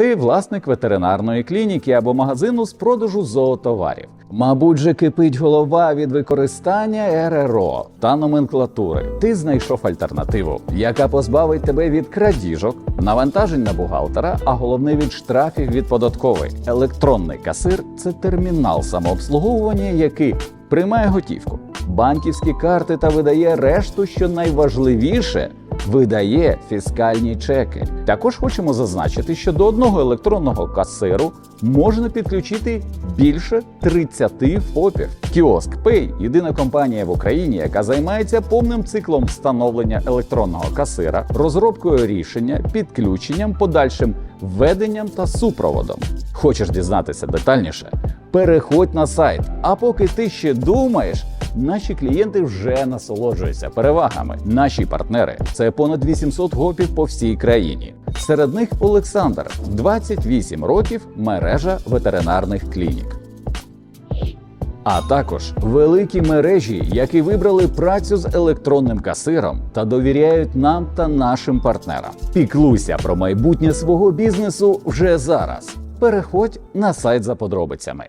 Ти власник ветеринарної клініки або магазину з продажу зоотоварів. Мабуть, же кипить голова від використання РРО та номенклатури. Ти знайшов альтернативу, яка позбавить тебе від крадіжок, навантажень на бухгалтера, а головне від штрафів від податкової. Електронний касир це термінал самообслуговування, який приймає готівку, банківські карти та видає решту, що найважливіше видає фіскальні чеки. Також хочемо зазначити, що до одного електронного касиру можна підключити більше 30 ФОПів. Кіоск Pay – єдина компанія в Україні, яка займається повним циклом встановлення електронного касира, розробкою рішення, підключенням, подальшим введенням та супроводом. Хочеш дізнатися детальніше? Переходь на сайт. А поки ти ще думаєш, наші клієнти вже насолоджуються перевагами. Наші партнери це понад 800 гопів по всій країні. Серед них Олександр, 28 років, мережа ветеринарних клінік. А також великі мережі, які вибрали працю з електронним касиром та довіряють нам та нашим партнерам. Піклуйся про майбутнє свого бізнесу вже зараз. Переходь на сайт за подробицями.